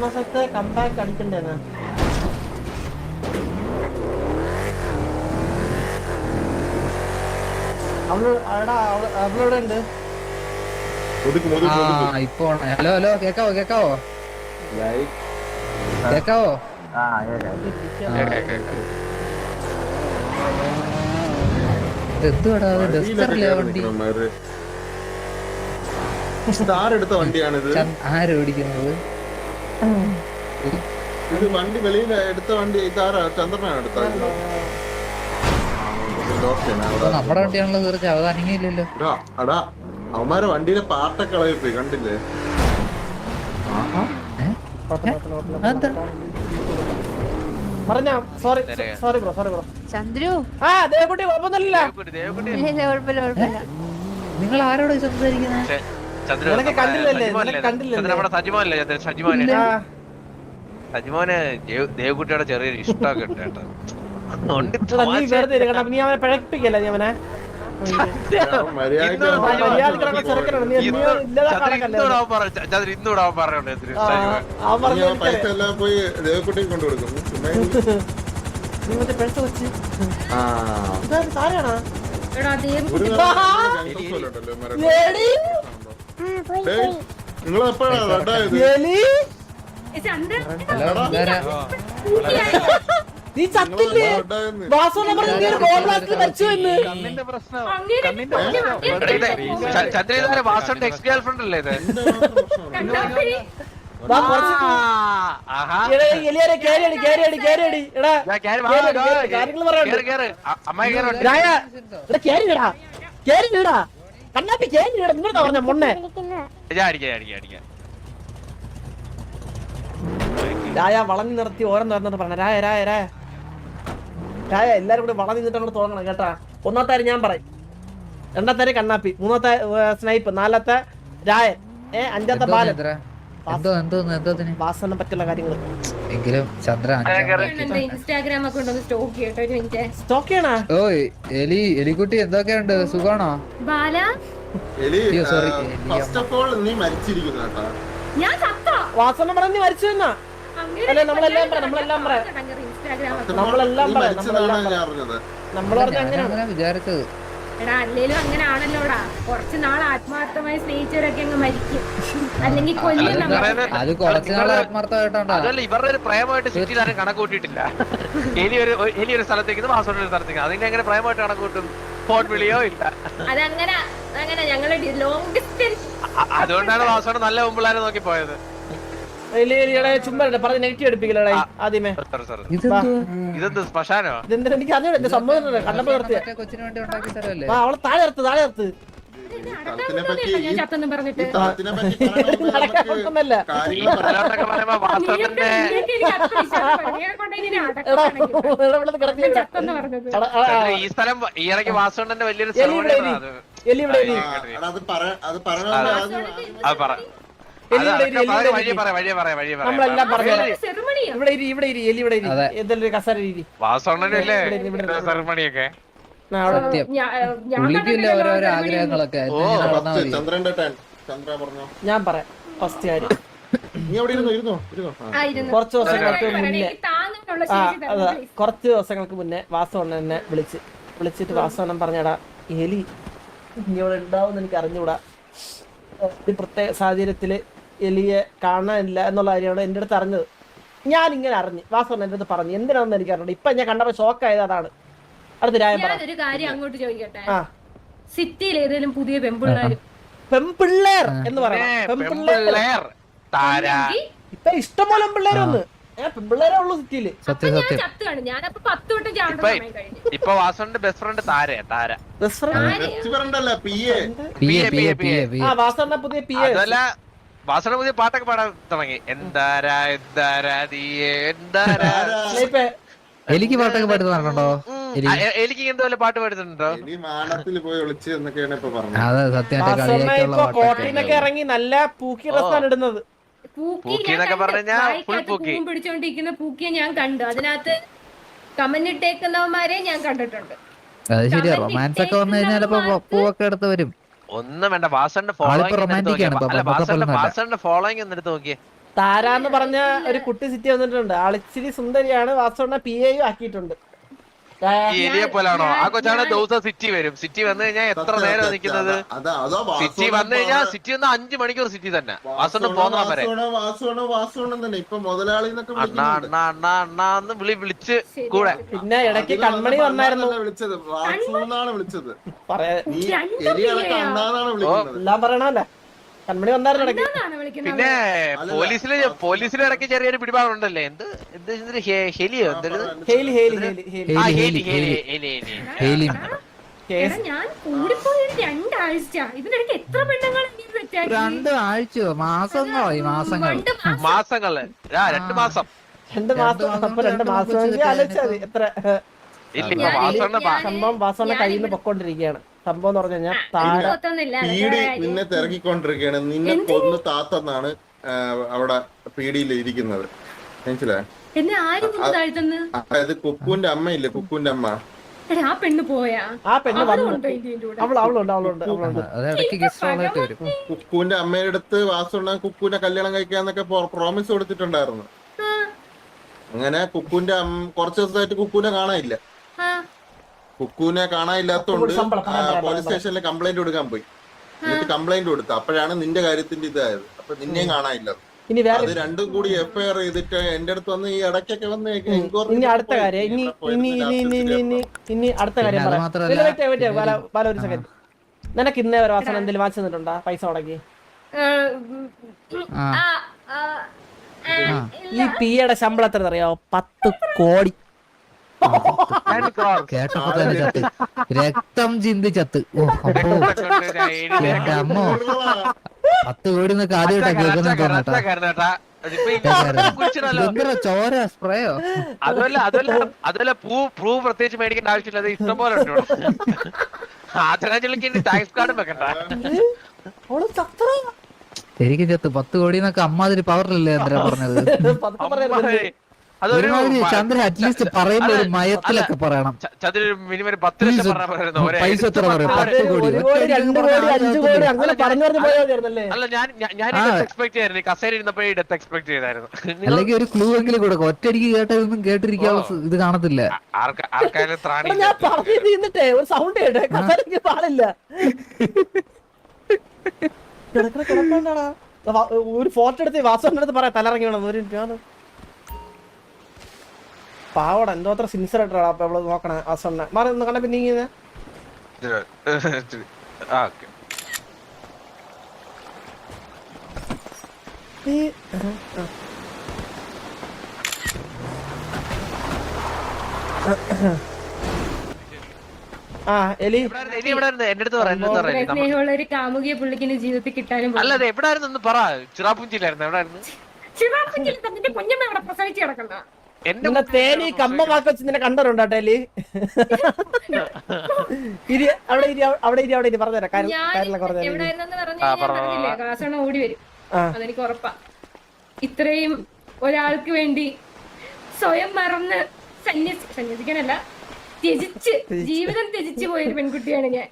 മാസത്തെ കമ്പാക്ക് അടിക്കണ്ടേന്ന് ആ. ഇപ്പൊ ഹലോ ഹലോ കേക്കാവോ കേക്കാവോ. കേക്കാവോ? കേറ്, കേറ്, ആര് ഓടിക്കുന്നത്? ഇത് വണ്ടി വെളിയിൽ എടുത്ത വണ്ടി ഇതാരാ ചന്ദ്രനാണ് എടുത്തത്. നമ്മുടെ വണ്ടിയാണല്ലോ തീർച്ച അവതാനില്ലല്ലോ അടാ അവന്മാരെ വണ്ടിയിലെ പാട്ടൊക്കെ കളയിപ്പോയി കണ്ടില്ലേ? പറഞ്ഞ പറഞ്ഞാ sorry sorry bro sorry bro Chandru? ആ ദേവക്കുട്ടി കുഴപ്പമൊന്നുമില്ല. ഇല്ല കുഴപ്പമില്ല കുഴപ്പമില്ല. നിങ്ങൾ ആരോട് സംസാരിക്കുന്നത്? നിനക്ക് കണ്ടില്ലല്ലേ? നിനക്ക് കണ്ടില്ലല്ലേ? സജിമോനല്ലേ? സജിമോന്. സജിമോന് ദേവ്- ദേവക്കുട്ടിയുടെ ചെറിയൊരു ഇഷ്ടമൊക്കെ ഉണ്ട് കേട്ടോ. നീ വെറുതെ ഇരിക്കണ്ട. നീ അവനെ പിഴപ്പിക്കല്ല നീ അവനെ? മര്യാദയ്ക്ക് ഇന്നൊരു അവന്മാരെ മര്യാദക്കുള്ള ചെറുക്കനാണ്. നീ ഇന്ന് നീ ഇല്ലാതെ ചന്ദ്രു കണക്കല്ലേ ഇന്നോട് അവൻ പറ- ചന്ദ്രു ഇന്നോട് അവൻ പറഞ്ഞോണ്ട് ചന്ദ്രു, ആ, സജിമോൻ. അവൻ പറഞ്ഞു പൈസ എല്ലാം പോയി ദേവക്കുട്ടിക്ക് കൊണ്ടു കൊടുക്കും ചുമ്മാ ഇരുന്ന്. നീ മറ്റേ പിഴച്ച വെച്ച്. താരാണോ നിങ്ങൾ എപ്പോഴാണ് റെഡായത്? നീ ചത്തില്ലേ? വാസു നമ്പർ നീ ഒരു ബോൾ ബ്ലാസ്റ്റിൽ മരിച്ചു എന്ന്. എടാ, ഇത് ച- ചന്ദ്രു ഇതുവരെ വാസുണ്ട് എക്സ് ഗേൾ ഫ്രണ്ട് അല്ലേ ഇത് എലിയാരെ എടാ കാര്യങ്ങൾ രായ കണ്ണാപ്പി പറഞ്ഞ മൊണ്ണെ? രായ വളഞ്ഞു നിർത്തി ഓരം തുറന്നിട്ട് പറഞ്ഞ രായ രായ രായ. രായ എല്ലാരും കൂടി വളഞ്ഞു നിന്നിട്ട് അങ്ങോട്ട് തോന്നണം കേട്ടാ. ഒന്നാമത്തെ ഞാൻ പറയും. രണ്ടാമത്തെ കണ്ണാപ്പി. മൂന്നാമത്തെ സ്നൈപ്പ്. നാലാമത്തെ രായൻ ഏ അഞ്ചാമത്തെ ബാലൻ. എന്തോ എന്തോ എന്തോത്തിന് വാസനെ പറ്റുള്ള കാര്യങ്ങൾ എങ്കിലും ചന്ദ്ര ഇൻസ്റ്റാഗ്രാം ഒക്കെ ഉണ്ടോ? സ്റ്റോക്ക് ചെയ്യട്ടോ ഒരു മിനിറ്റ് സ്റ്റോക്ക് ചെയ്യണാ? ഓ എലി എലിക്കുട്ടി എന്തൊക്കെയുണ്ട് സുഖാണോ? ബാല? എലി ഫസ്റ്റ് ഓഫ് ഓൾ നീ മരിച്ചിരിക്കുന്നു കേട്ടാ. ഞാൻ ചത്തോ വാസന പറഞ്ഞ് മരിച്ചു എന്നാ? അല്ല, നമ്മളെല്ലാം പറ നമ്മളെല്ലാം. ഇൻസ്റ്റാഗ്രാം നമ്മളെല്ലാം പറ നമ്മളെല്ലാം ഞാൻ അറിഞ്ഞത് നമ്മൾ പറഞ്ഞ അങ്ങനെയാണ് വിചാരിച്ചത്. എടാ അല്ലേലും അങ്ങനെ ആണല്ലോടാ കുറച്ച് നാൾ ആത്മാർത്ഥമായി സ്നേഹിച്ചവരൊക്കെ അങ്ങ് മരിക്കും. അല്ലെങ്കിൽ കൊല്ലും അല്ല, അത് കുറച്ച് നാൾ ആത്മാർത്ഥമായിട്ടാണ്ടാ. അതല്ല ഇവരുടെ ഒരു പ്രേമമായിട്ട് സിറ്റിയിൽ ആരും കണക്ക് കൂട്ടിയിട്ടില്ല. എലി ഒരു എലി ഒരു സ്ഥലത്തേക്ക് വാസോടെ ഒരു സ്ഥലത്തേക്ക്. അതിനെ എങ്ങനെ പ്രേമമായിട്ട് കണക്ക് കൂട്ടും. ഫോൺ വിളിയോ ഇല്ല. അതങ്ങനെ അങ്ങനെ ഞങ്ങൾ ലോങ് ഡിസ്റ്റൻസ് അ- അതുകൊണ്ടാണ് വാസോടെ നല്ല മുമ്പിളാരെ നോക്കി പോയത്. ചുമ്മാ പറഞ്ഞ് നെഗറ്റീവ് എടുപ്പിക്കലടേ ആദ്യമേ. ഇതെന്തോ? ഇതെന്ത് ശ്മശാനോ? ഇതെന്താ എനിക്ക് അറിഞ്ഞൂടെ എന്റെ സംഭവം കണ്ടപ്പോ നിർത്തിയ. കൊച്ചിന് വേണ്ടി ഉണ്ടാക്കി തരല്ലേ ആ അവളെ താഴെ നിർത്ത് താഴെ ഞാൻ ഈ സ്ഥലം ഈ ഇടയ്ക്ക് വാസോട്ടന്റെ വലിയൊരു സ്ഥലം അത് പറ- നമ്മളെല്ലാം പറഞ്ഞു ഇവിടെ ഇരി ഇവിടെ ഇരി എലി ഇവിടെ ഇരി. അതെ. എന്തെങ്കിലും ഒരു കസര ഇരി വാസോണ്ണനല്ലേ ഇവിടെ ഇരി, ഇവിടെ ഇരി. സെറമണിയൊക്കെ അവിടെ ഞാൻ പുള്ളിക്കില്ല ഓരോരോ ആഗ്രഹങ്ങളൊക്കെ. ഞാൻ പറയാം ഫസ്റ്റ് കാര്യം. നീ അവിടെ ഇരുന്നോ ഇരുന്നോ ഇരുന്നോ? കുറച്ച് ദിവസങ്ങൾക്ക് മുന്നേ. ആ അതാ കുറച്ച് ദിവസങ്ങൾക്ക് മുന്നേ വാസവണ്ണൻ എന്നെ വിളിച്ച് വിളിച്ചിട്ട് വാസവണ്ണൻ പറഞ്ഞടാ എലി ഇനി ഇവിടെ ഉണ്ടാവും എനിക്ക് അറിഞ്ഞൂടാ ഈ പ്രത്യേക സാഹചര്യത്തിൽ എലിയെ കാണാനില്ല എന്നുള്ള കാര്യമാണ് എന്റെ അടുത്ത് അറിഞ്ഞത്. ഞാൻ ഇങ്ങനെ അറിഞ്ഞു വാസവണ്ണൻ എന്റെ അടുത്ത് പറഞ്ഞു എന്തിനാണെന്ന് എനിക്ക് അറിഞ്ഞൂടാ. ഇപ്പൊ ഞാൻ കണ്ടപ്പോ ഷോക്ക് ആയത് അതാണ്. അടുത്ത രായം പറ. ഞാനൊരു കാര്യം അങ്ങോട്ട് ചോദിക്കട്ടെ? ആ. സിറ്റിയിൽ ഏതെങ്കിലും പുതിയ പെമ്പിള്ളാരും പെമ്പിള്ളേർ എന്ന് പറയാം പെമ്പിള്ളേർ പെമ്പിള്ളേർ താര. ഇപ്പൊ ഇഷ്ടംപോലെ പെമ്പിള്ളേർ വന്ന്. ഏ പെമ്പിള്ളേരേ ഉള്ളൂ സിറ്റിയിൽ. സത്യം ഞാൻ സത്യം ചത്തുകയാണ്. ഞാനപ്പോ പത്ത് വട്ടം ചാണ്ട ഇപ്പൊ സമയം കഴിഞ്ഞു. ഇപ്പൊ വാസോന്റെ best friend Thara. Thara best friend best friend അല്ല P A P A P A P A P ആ വാസവണ്ണ പുതിയ പി എ അതല്ല വാസോടെ പുതിയ പാട്ടൊക്കെ പാടാൻ തുടങ്ങി. എന്താരാ എന്താരാ നീയേ എന്താരാ? എനിക്ക് എലിക്ക് പാട്ടൊക്കെ പാട്ട് പറഞ്ഞോ എനിക്ക് എന്തോ വല്ല പാട്ട് പാടുന്നുണ്ടോ ഇനി മാനത്തിൽ പോയി ഒളിച്ച് എന്നൊക്കെയാണ് ഇപ്പൊ പറഞ്ഞത്. അതെ സത്യം എന്റെ വാസവണ്ണ കളിയാക്കിയുള്ള ഇപ്പൊ പാട്ടൊക്കെ കോട്ടയിന്നൊക്കെ ഇറങ്ങി നല്ല പൂക്കി ഡ്രസ്സാണ് ഇടുന്നത്. പൂക്കി പൂക്കി എന്നൊക്കെ കണ്ടു. പറഞ്ഞാ full പൂക്കി. പിടിച്ചോണ്ടിരിക്കുന്ന പൂക്കിയെ ഞാൻ കണ്ടു. അതിനകത്ത് കമന്റ് ഇട്ടേക്കുന്നവന്മാരെ ഞാൻ കണ്ടിട്ടുണ്ട്. അത് ശരിയാ. റൊമാൻസ് ഒക്കെ വന്നു കഴിഞ്ഞാൽ പൂവൊക്കെ എടുത്ത് വരും. ഒന്നും വേണ്ട. വാസന്റെ ഫോളോയിങ് ഫോളോയിങ് എന്നെടുത്ത് നോക്കിയേ. താരാന്ന് പറഞ്ഞ ഒരു കുട്ടി സിറ്റി വന്നിട്ടുണ്ട്. ആളിച്ചിരി സുന്ദരിയാണ്. വാസോണ്ണ പി എയും ആക്കിയിട്ടുണ്ട്. ഈ എലിയെ പോലാണോ ആ കൊച്ചാണ് ദിവസം സിറ്റി വരും. സിറ്റി വന്നു കഴിഞ്ഞാൽ എത്ര നേരം. നിൽക്കുന്നത്? സിറ്റി വന്നു കഴിഞ്ഞാൽ സിറ്റി വന്ന അഞ്ചു മണിക്കൂർ സിറ്റി തന്നെ. വാസുണ്ട് പോന്നാ വരെ? അണ്ണാ അണ്ണാ അണ്ണാ അണ്ണാ എന്ന് വിളി വിളിച്ച് കൂടെ. പിന്നെ ഇടയ്ക്ക് കൺമണി വന്നായിരുന്നു. വിളിച്ചത്? പറയാ എല്ലാം പറയണല്ലേ? കൺമണി വന്നായിരുന്നു പിന്നെ പോലീസിലെ പോലീസിൽ ഇടയ്ക്ക് ചെറിയൊരു പിടിപാടുണ്ടല്ലേ എന്ത് എന്ത് ഹെലിയോ? എന്തൊരു ഹേലി ഹേലി ഹേലി ഹേലി. ഹേലി ഹെലി, ഹെലി ഞാൻ കൂടിപ്പോയി ഒരു രണ്ടാഴ്ച. ഇതിനിടയ്ക്ക് എത്ര പെണ്ണുങ്ങൾ? രണ്ട് ആഴ്ച മാസങ്ങളായി മാസങ്ങൾ. മാസങ്ങൾ. രണ്ട് മാസം. രണ്ട് മാസം. അപ്പൊ രണ്ട് മാസം. ആലോചിച്ചാൽ എത്ര സംഭവം വാസോണ്ണ കയ്യിൽ നിന്ന് പൊക്കോണ്ടിരിക്കുകയാണ് സംഭവം എന്ന് പറഞ്ഞു കഴിഞ്ഞാൽ. നിന്നെ തിരക്കിക്കൊണ്ടിരിക്കുകയാണ്. നിന്നെ കൊന്ന് താത്തെന്നാണ് അവിടെ പീടിയിൽ ഇരിക്കുന്നത്. മനസ്സിലായോ? എന്നെ ആരും കൊന്നു താഴ്ത്തുന്നു? അതായത് കുക്കുവിന്റെ അമ്മയില്ലേ? കുക്കുവിന്റെ അമ്മ. എടാ ആ പെണ്ണ് പോയാ? ആ പെണ്ണ്? അവൾ അവളുണ്ട് അവളുണ്ട് അവളുണ്ട്. കുക്കുവിന്റെ അമ്മയുടെ അടുത്ത് വാസുണ്ണ കുക്കുവിനെ കല്യാണം കഴിക്കാന്നൊക്കെ പ്രോമിസ് കൊടുത്തിട്ടുണ്ടായിരുന്നു. അങ്ങനെ കുക്കുവിന്റെ അമ്മ കുറച്ച് ദിവസമായിട്ട് കുക്കുവിനെ കാണാനില്ല. കുക്കുവിനെ കാണാനില്ലാത്തോണ്ട് പോലീസ് സ്റ്റേഷനിൽ കംപ്ലൈന്റ് കൊടുക്കാൻ പോയി. എന്നിട്ട് കംപ്ലൈന്റ് കൊടുത്തു. അപ്പോഴാണ് നിന്റെ കാര്യത്തിന്റെ ഇതായത്. അപ്പൊ നിന്നെയും കാണാനില്ല. ഇനി വേറെ അത് രണ്ടും കൂടി എഫ്ഐആർ ചെയ്തിട്ട് എന്റെ അടുത്ത് വന്ന് ഈ ഇടയ്ക്കൊക്കെ വന്ന് ഇനി അടുത്ത. കാര്യം ഇനി ഇനി ഇനി ഇനി ഇനി ഇനി ഇനി അടുത്ത കാര്യം പറയാം. ഒരു സെക്കൻഡ് നിനക്ക് ഇന്നേ ഒരു വാസന എന്തെങ്കിലും വാങ്ങിച്ചു തന്നിട്ടുണ്ടോ? പൈസ മുടക്കി. ഈ പിയുടെ ശമ്പളം എത്ര അറിയാവോ? പത്ത് കോടി. കേട്ടപ്പോ തന്നെ ചത്ത്. രക്തം ചിന്തി ചത്ത്. ഓ അപ്പോ എന്റെ അമ്മോ. പത്ത് വീട് എന്നൊക്കെ ആദ്യമായിട്ടാ കേൾക്കുന്ന തോന്നട്ടാ ചോര സ്പ്രേയോ? അതല്ല അതല്ല അതല്ല പൂ പ്രൂ പ്രത്യേകിച്ച് മേടിക്കേണ്ട ആവശ്യമില്ല അത് ഇഷ്ടം പോലെ ആദരാഞ്ജലിക്ക് ടാക്സ് കാർഡും വെക്കണ്ട. ശരിക്കും ചത്ത്. പത്ത് കോടി എന്നൊക്കെ അമ്മാതിരി പവറിലല്ലേ എന്താ പറഞ്ഞത്. അതൊരു അറ്റ്ലീസ്റ്റ് പറയുന്ന ഒരു മയത്തിലൊക്കെ പറയണം. മിനിമം ഒരു പത്ത് ലക്ഷം പറയുന്നു. പൈസ എത്ര പറയും? പത്ത് കോടി. അല്ല ഞാൻ ഞാൻ- ഞാൻ ആ. എക്സ്പെക്ട് ചെയ്യായിരുന്നു കസേര ഇരുന്നപ്പോഴേ ഡെത്ത് എക്സ്പെക്ട് ചെയ്തായിരുന്നു. നിങ്ങൾ അല്ലെങ്കിൽ ഒരു ക്ലൂ എങ്കിലും കൊടുക്കും. ഒറ്റയടിക്ക് കേട്ടതൊന്നും കേട്ടിരിക്കാൻ ഇത് കാണത്തില്ല. ആർക്കായാലും ത്രാണി ഞാൻ ഒരു സൗണ്ട് കേട്ടെ കസരക്ക് പാടില്ല. കിടക്കണ കിടക്കണ്ടാടാ ഒരു ഫോട്ടോ എടുത്ത് വാസുവിന്റെ അടുത്ത് പറയാം തലറങ്ങി വേണം. ഒരു മിനിറ്റ് പാവട എന്തോത്ര സിൻസിയർ ആയിട്ടാണ് അപ്പൊ അവൾ നോക്കണേ സണ്ണ മാറി ഒന്ന് കണ്ട പിന്നെ ഇങ്ങനെ. ആ ആ എലി. സ്നേഹമുള്ള ഒരു കാമുകിയെ പുള്ളിക്കിന് ജീവിതത്തിൽ കിട്ടാനും അല്ല അത് ഒന്ന് പറ. ചിറാപ്പുഞ്ചിയിലായിരുന്നു എവിടെ ആയിരുന്നു ചിറാപ്പുഞ്ചിൽ തന്നിട്ട് കുഞ്ഞമ്മ അവിടെ പ്രസവിച്ച് കിടക്കുന്ന എന്റെ നിന്നെ തേനി കമ്മമാക്കി വെച്ച് നിന്നെ കണ്ടറുണ്ടോ എലി? ഇരി അവിടെ ഇരി അവിടെ ഇരി അവിടെ ഇരി പറഞ്ഞുതരാം. കാര്യം കാര്യങ്ങളൊക്കെ പറഞ്ഞു പറഞ്ഞു ആ, കഴിഞ്ഞാൽ പറഞ്ഞോ, പറഞ്ഞില്ലേ കാസണ ഓടി വരും. അതെനിക്ക് ഉറപ്പാ. ഇത്രയും ഒരാൾക്ക് വേണ്ടി സ്വയം മറന്ന് സന്യസി സന്യസിക്കാനല്ല ത്യജിച്ച് ജീവിതം ത്യജിച്ച് പോയൊരു പെൺകുട്ടിയാണ് ഞാൻ.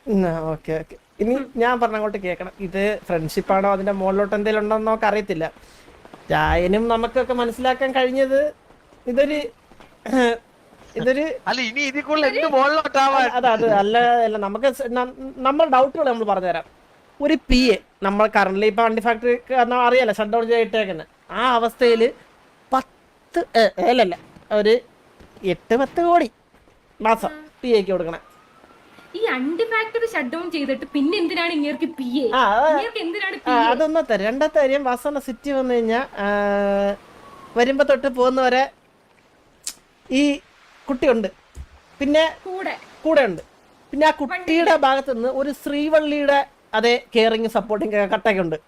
Okay okay. ഇനി ഞാൻ പറഞ്ഞങ്ങോട്ട് കേൾക്കണം. ഇത് ഫ്രണ്ട്ഷിപ്പാണോ അതിന്റെ മുകളിലോട്ട് എന്തെങ്കിലും ഉണ്ടോ എന്നൊക്കെ അറിയത്തില്ല ചായനും നമുക്കൊക്കെ മനസ്സിലാക്കാൻ കഴിഞ്ഞത് ഇതൊരു ഇതൊരു അല്ല ഇനി ഇതിൽ കൂടുതൽ എന്ത് മുകളിലോട്ടാവാൻ? അത് അത് അല്ല അല്ല നമുക്ക് നമ്മൾ ഡൗട്ടുകൾ നമ്മൾ പറഞ്ഞുതരാം. ഒരു പി എ നമ്മൾ കറന്റ് ഇപ്പൊ വണ്ടി ഫാക്ടറി അറിയാലോ ഷട്ട് ഡൗൺ ചെയ്തിട്ടേക്കുന്നത് ആ അവസ്ഥയിൽ പത്ത് അല്ലല്ല ഒരു എട്ട് പത്ത് കോടി മാസം പി എക്ക് കൊടുക്കണേ. ഈ അണ്ടി ഫാക്ടറി ഷട്ട് ഡൗൺ ചെയ്തിട്ട് പിന്നെ എന്തിനാണ് ഇങ്ങേർക്ക് പി എ എന്തിനാണ് അതൊന്നത്തെ രണ്ടാമത്തെ കാര്യം വാസന സിറ്റി വന്നു കഴിഞ്ഞാൽ വരുമ്പോ തൊട്ട് പോകുന്നവരെ ഈ കുട്ടിയുണ്ട് പിന്നെ കൂടെ കൂടെ ഉണ്ട് പിന്നെ ആ കുട്ടിയുടെ ഭാഗത്ത് നിന്ന് ഒരു ശ്രീവള്ളിയുടെ അതെ കെയറിങ് സപ്പോർട്ടിങ് കട്ടൊക്കെ ഉണ്ട്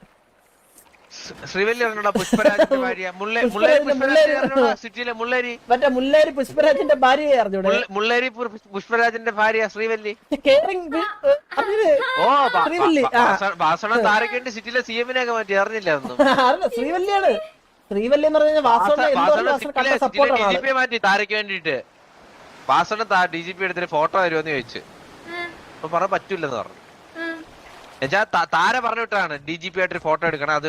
മറ്റേ മുല്ലേരി പുഷ്പരാജിന്റെ ഭാര്യയെ അറിഞ്ഞൂടെ മുല്ലേരി മുള്ളേരി പു- പുഷ്പരാജിന്റെ ഭാര്യ ശ്രീവല്ലി ഓ ശ്രീവല്ലി. താരക്കേണ്ടി സിറ്റിയിലെ സി എമ്മിനെയൊക്കെ മാറ്റി അറിഞ്ഞില്ല ഒന്നും അറിയില്ല ശ്രീവല്ലിയാണ് ശ്രീവല്ലി എന്ന് വാസോടെ വാസന കട്ട സപ്പോർട്ടാണ് മാറ്റി താരക്ക് വേണ്ടിട്ട് വാസോണ് ഡി ജി പി എടുത്തിട്ട് ഫോട്ടോ വരുമെന്ന് ചോദിച്ചു. അപ്പൊ പറയാൻ പറ്റൂലെന്ന് പറഞ്ഞു. എന്നുവെച്ചാ താര പറഞ്ഞു വിട്ടാണ് ഡി ജി പി ആയിട്ട് ഫോട്ടോ എടുക്കണം അത്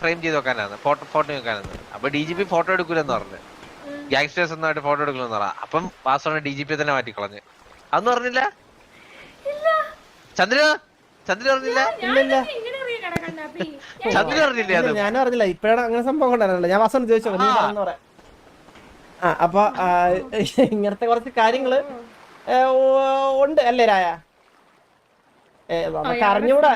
ഫ്രെയിം ചെയ്ത് വെക്കാനാണ് ഫോട്ടോ ഫോട്ടോ വെക്കാനാണ് അപ്പൊ ഡി ജി പി ഫോട്ടോ എടുക്കൂലെന്ന് പറഞ്ഞു. ഗ്യാങ്സ്റ്റേഴ്സ് ഒന്നായിട്ട് ഫോട്ടോ എടുക്കണമെന്ന് പറഞ്ഞു. അപ്പം വാസോണ് ഡി ജി പി തന്നെ മാറ്റിക്കളഞ്ഞ് അതൊന്നും പറഞ്ഞില്ല? ചന്ദ്ര? ചന്ദ്ര പറഞ്ഞില്ല? ഇല്ലില്ല അറിഞ്ഞില്ലേ അത്? ഞാനും അറിഞ്ഞില്ല. ഇപ്പഴാണ് അങ്ങനെ സംഭവം ഉണ്ടായിരുന്നല്ലോ ഞാൻ വാസോട് ചോദിച്ചോ നീ ആ. പറഞ്ഞ പറയാം. ആ അപ്പൊ ഇങ്ങനത്തെ കുറച്ച് കാര്യങ്ങൾ ഉണ്ട് അല്ലേ രായ? നമുക്ക് അറിഞ്ഞൂടാ.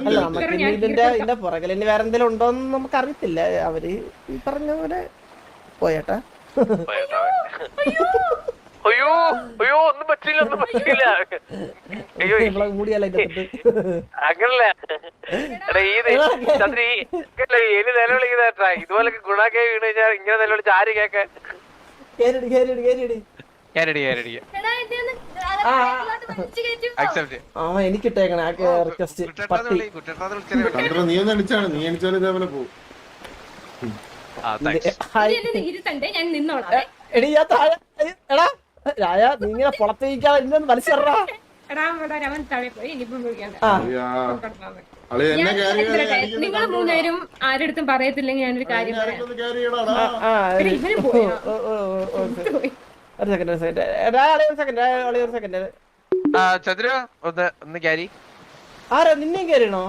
അല്ല നമുക്ക് ഇതിന്റെ ഇതിന്റെ പുറകിൽ ഇനി വേറെ എന്തെങ്കിലും ഉണ്ടോന്ന് നമുക്ക് അറിയത്തില്ല. അവർ ഈ പറഞ്ഞ പോലെ പോയേട്ടാ. അയ്യോ അയ്യോ ഒന്നും പറ്റില്ല ഒന്നും പറ്റില്ല അയ്യോ അങ്ങനല്ല. എടാ ഈ ദേ- ചന്ദ്ര എലി നിലവിളിക്കുന്നേട്ടാ ഇതുപോലെ ഗുണാക്കെ വീണ് കഴിഞ്ഞാൽ ഇങ്ങനെ നിലവിളിച്ച് ആര് കേക്കാൻ നീ ഒന്ന് അടിച്ചാണ് അടിച്ചാലും ഇതേപോലെ പോകും എടി ഞാൻ താഴെ എടാ. രായ നീ ഇങ്ങനെ കിടന്നാ എന്നെ കയറി നിങ്ങൾ മൂന്നുപേരും ആരടുത്തും പറയത്തില്ലെങ്കിൽ ഞാനൊരു കാര്യം. ഒരു സെക്കൻഡ് ഒരു സെക്കൻഡ് ഒരു സെക്കൻഡ് ഒരു സെക്കൻഡ് ചന്ദ്ര ഒന്ന് ഒന്ന് ക്യാരി ആരാ നിന്നെയും കയറിയണോ?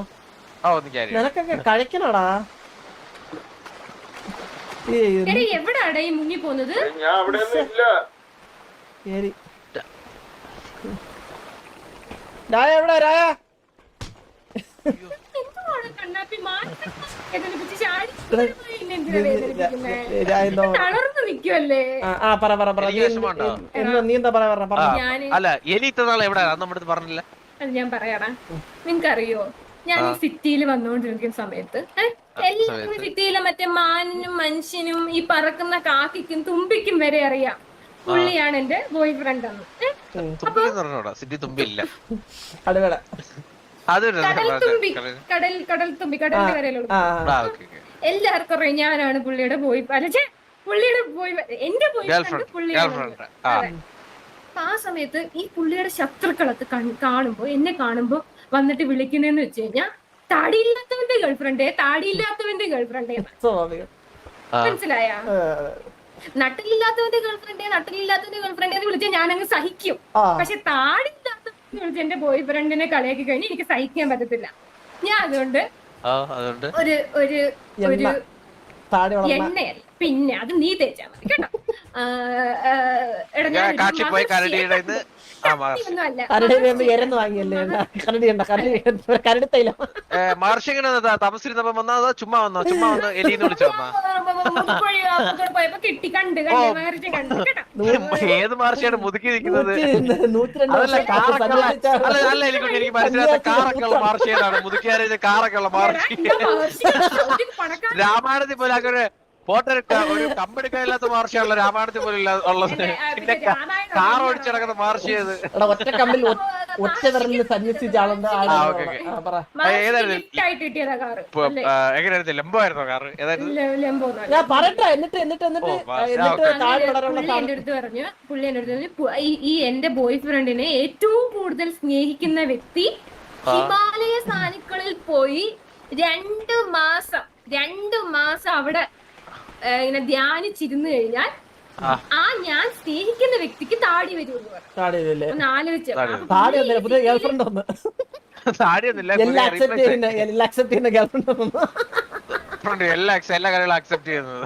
ആ ഒന്ന് ക്യാരി നിനക്കൊക്കെ കഴിക്കണടാ? എവിടാടാ ഈ മുങ്ങി പോകുന്നത് ഞാൻ അവിടെ ഇല്ല. കേറി. രായ എവിടെ രായ? അല്ല എലി ഇത്ര നാളെ എവിടെ? നമ്മുടെ പറഞ്ഞില്ല. അത് ഞാൻ പറയാടാ. നിനക്കറിയോ ഞാൻ ഈ സിറ്റിയിൽ വന്നുകൊണ്ടിരിക്കുന്ന സമയത്ത് എല്ലാവരും എല്ലാവർക്കും സിറ്റിയിലെ മറ്റേ മാനിനും മനുഷ്യനും ഈ പറക്കുന്ന കാക്കിക്കും തുമ്പിക്കും വരെ അറിയാം. പുള്ളിയാണ് എന്റെ ബോയ് ഫ്രണ്ട് എന്ന് കടൽ തുമ്പി കടൽ. കടൽ തുമ്പി കടലിന്റെ കരയിലുള്ള എല്ലാവർക്കും അറിയാം ഞാനാണ് പുള്ളിയുടെ ബോയ് അല്ല പുള്ളിയുടെ ബോയ് എന്റെ ബോയ് ഫ്രണ്ട് പുള്ളിയാണ്. ആ. അപ്പൊ ആ സമയത്ത് ഈ പുള്ളിയുടെ ശത്രുക്കളത്ത് കൺ- കാണുമ്പോ എന്നെ കാണുമ്പോ വന്നിട്ട് വിളിക്കുന്നതെന്ന് വെച്ച് കഴിഞ്ഞാ താടിയില്ലാത്തവന്റെ ഗേൾഫ്രണ്ടേ താടിയില്ലാത്തവന്റെ ഗേൾഫ്രണ്ടേ. മനസ്സിലായ? നട്ടിലില്ലാത്തവന്റെ ഗേൾഫ്രണ്ട് നട്ടിലില്ലാത്തവന്റെ ഗേൾഫ്രണ്ട് എന്ന് വിളിച്ചാൽ ഞാൻ അങ്ങ് സഹിക്കും പക്ഷെ താടിയില്ലാത്തവന്റെ വിളിച്ച എന്റെ ബോയ് ഫ്രണ്ടിനെ കളിയാക്കി കഴിഞ്ഞ് എനിക്ക് സഹിക്കാൻ പറ്റത്തില്ല. ഞാൻ അതുകൊണ്ട് ആ അതുകൊണ്ട്? ഒരു ഒരു ഒരു താടി വളർന്ന എണ്ണയല്ല. പിന്നെ അത് നീ തേച്ചാ മതി കേട്ടോ. എടാ, ഞാൻ കരടി വേമ്പ് എരന്ന് വാങ്ങിയല്ലേ? വേണ്ട കരടി ഉണ്ട കരടി കരടി തൈലം. ഏ, മഹർഷി എങ്ങനെ വന്നതാ? താമസിച്ചിരുന്നപ്പോ വന്നോ ചുമ്മാ വന്നോ? ചുമ്മാ വന്ന്? എലിന്ന് വിളിച്ചു വന്നാ മുതുക്കുഴി അങ്ങോട്ട് കിട്ടി കണ്ട് കണ്ട് മഹർഷി കണ്ട് കേട്ടോ ഏത് മഹർഷിയാണ് മുതുക്കി നിൽക്കുന്നത് അല്ല അല്ല എനിക്ക് എനിക്ക് മനസ്സിലാത്ത കാറൊക്കെ ഉള്ള മഹർഷി ഏതാണ്? മുതുക്കിയാരെ കാറൊക്കെ ഉള്ള മഹർഷി രാമായണത്തിൽ പോലെ അങ്ങനെ എടുക്കാൻ ഒരു കമ്പെടുക്കാനില്ലാത്ത മഹർഷിയാണല്ലോ രാമായണത്തിൽ പോലെ ഉള്ളത്. പിന്നെ, കാർ ഓടിച്ചിടക്കുന്ന ഓടിച്ച് നടക്കുന്ന മഹർഷി എടാ ഒറ്റ കമ്പിൽ ഒറ്റ വിരലിൽ സന്യസിച്ച ആളുണ്ട് എങ്ങനെയായിരുന്നു? ലംബമായിരുന്നോ കാറ്? കാർ ഞാൻ പറയട്ടെ എന്നിട്ട് എന്നിട്ട് എന്നിട്ട് പറഞ്ഞു പുള്ളി എന്റെ അടുത്ത് പറഞ്ഞു ഈ- എന്റെ ബോയ് ഫ്രണ്ടിനെ ഏറ്റവും കൂടുതൽ സ്നേഹിക്കുന്ന വ്യക്തി ഹിമാലയ സാനുക്കളിൽ പോയി രണ്ടു മാസം രണ്ടു മാസം അവിടെ ഇങ്ങനെ ധ്യാനിച്ചിരുന്നു കഴിഞ്ഞാൽ ആ. ഞാൻ സ്നേഹിക്കുന്ന വ്യക്തിക്ക് താടി വരും ആലോചിച്ചു എല്ലാം കാര്യങ്ങളും അക്സെപ്റ്റ് ചെയ്യുന്നത്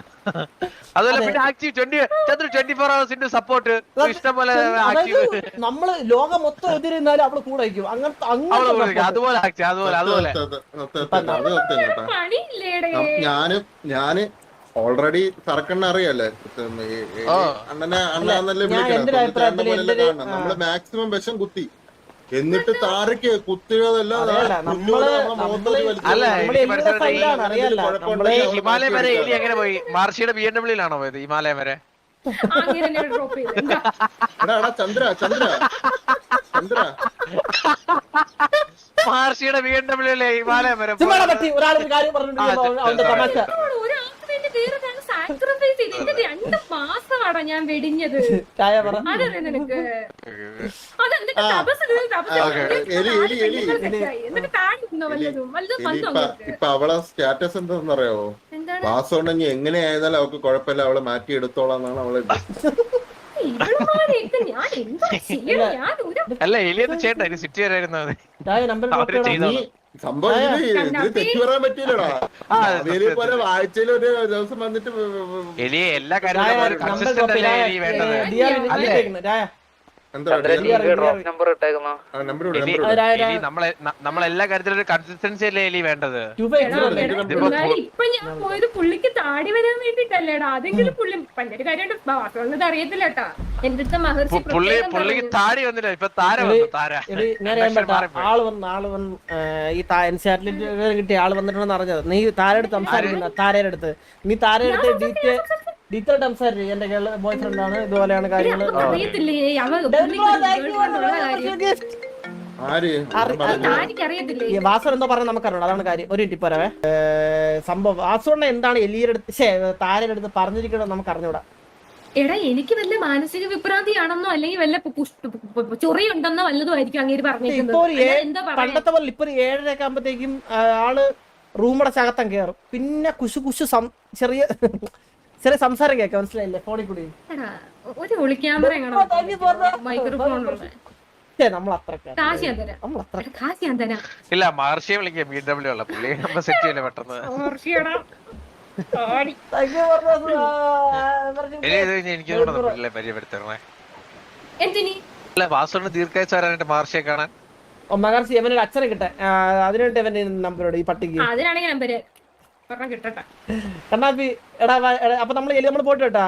അതുപോലെ പിന്നെ active twenty Chandra twenty four അവേഴ്സിന്റെ support ഇഷ്ടം പോലെ ആക്റ്റീവ് അതായത് നമ്മൾ ലോകം മൊത്തം എതിരുന്നാലും അവൾ കൂടെ അങ്ങനത്തെ. അതുപോലെ അതുപോലെ അതുപോലെ ഞാൻ ഞാൻ ഓൾറെഡി സർക്കണ്ണ അറിയാലേ. അണ്ണനെ അണ്ണാന്നല്ലേ വിളിക്കണം. നമ്മൾ മാക്സിമം വിഷം കുത്തി. എന്നിട്ട് താരക്ക് കുത്തിയതല്ല ഹിമാലയം വരെ എലി എങ്ങനെ പോയി? മഹർഷിയുടെ ബി എം ഡബ്ല്യൂലാണോ പോയത് ഹിമാലയം വരെ? ചന്ദ്ര ചന്ദ്ര. ചന്ദ്ര. മഹർഷിയുടെ ബി എം അല്ലേ ഹിമാലയം വരെ കാര്യം തമാശ. രണ്ട് മാസമാടാ ഞാൻ വെടിഞ്ഞത്. അതല്ലേ നിനക്ക്. തപസ് തപസ്. എന്നിട്ട് വല്ലതും? വല്ലതും വന്നോ ഇപ്പൊ അവളെ സ്റ്റാറ്റസ് എന്താണെന്ന് അറിയാവോ ഉണ്ടെങ്കിൽ എങ്ങനെ ആയതാലും അവൾക്ക് കുഴപ്പമില്ല. അവൾ മാറ്റി എടുത്തോളാന്നാണ് അവൾ അല്ല എലിയത് ചേട്ടായിരുന്നു സിറ്റി വരായിരുന്നു സംഭവം പറയാൻ പോലെ ആഴ്ചയിൽ ഒരു ദിവസം വന്നിട്ട് എല്ലാ ചായ നമ്മളെല്ലാ കാര്യത്തിലും ഒരു കൺസിസ്റ്റൻസി അല്ലേ എലി വേണ്ടത്? ടു ഫൈവ് എടാ, സീറോ ഇല്ല, എടാ, ഇതിപ്പോ പിള്ളേര് ഇപ്പൊ ഞാൻ പോയത് പുള്ളിക്ക് താടി വരാൻ വേണ്ടിട്ടല്ലേടാ. അതെങ്കിലും പുള്ളി പണ്ടൊരു കാര്യമുണ്ട് വാസവന്നത് അറിയത്തില്ല കേട്ടാ. എന്റെ അടുത്ത മഹർഷി പു- പുള്ളി പ്രത്യേകം പുള്ളിക്ക് പറഞ്ഞു. താടി വന്നില്ല. ഇപ്പൊ താര വന്നു താര. ആൾ വന്ന് ആൾ വന്ന് ആ, ഈ എൻസിആറിൽ കിട്ടിയ ആൾ വന്നിട്ടുണ്ടെന്ന് അറിഞ്ഞത്. നീ താരടുത്ത് സംസാരിക്കുന്ന താരയുടെ അടുത്ത്. നീ താരയുടെ അടുത്ത് ഡീറ്റെയിൽ ഡീറ്റെയിൽ സംസാരിച്ചു എന്റെ ബോയ് ഫ്രണ്ട് ആണ്. ഇതുപോലെയാണ് കാര്യങ്ങൾ. അവർക്ക് അറിയത്തില്ലേ? അവ പുള്ളിക്ക് ഒരു girlfriend ഉള്ള കാര്യം. ആര്? അറി- ഞാൻ പറഞ്ഞു. താടിക്ക് വാസൻ എന്തോ പറഞ്ഞ നമുക്കറിയണം. അതാണ് കാര്യം. ഒരു മിനിറ്റ് പോരവേ. സംഭവം. വാസുണ്ണ എന്താണ് എലിയുടെ അടുത്ത്? താരയുടെ അടുത്ത് പറഞ്ഞിരിക്കണോ നമുക്ക് അറിഞ്ഞൂടാ എടാ എനിക്ക് വല്ല മാനസിക വിഭ്രാന്തിയാണെന്നോ അല്ലെങ്കിൽ വല്ല ചൊറിയുണ്ടെന്നോ വല്ലതും ആയിരിക്കും അങ്ങേര് പറഞ്ഞിരിക്കുന്നത് പണ്ടത്തെ പോലെ ഇപ്പൊ ഒരു ഏഴര ഒക്കെ ആകുമ്പോഴത്തേക്കും ആൾ റൂമടച്ചകത്തം കയറും പിന്നെ കുശു കുശു ചെറിയ ചെറിയ സംസാരം കേൾക്കാം മനസ്സിലായില്ലേ? ഫോണിൽ കൂടി. ഒരു ഇല്ല മഹർഷിയെ വിളിക്കാം ബി ഡബ്ല്യു ഉള്ള പുള്ളി നമ്മൾ സെറ്റ് ചെയ്യല്ലേ പെട്ടെന്ന്. എനിക്ക് പരിചയപ്പെടുത്തണേ. വരാനായിട്ട് മഹർഷിയെ കാണാൻ. മഹർഷി അവനൊരു അച്ഛനെ കിട്ടെ. അതിനുവേണ്ടി അവന്റെ നമ്പരോട് ഈ പട്ടിക്ക്. അതിനാണെങ്കിൽ നമ്പര് കിട്ടട്ടെ. കണ്ണാപ്പി എടാ അപ്പൊ നമ്മൾ നമ്മൾ പോയിട്ട് കേട്ടാ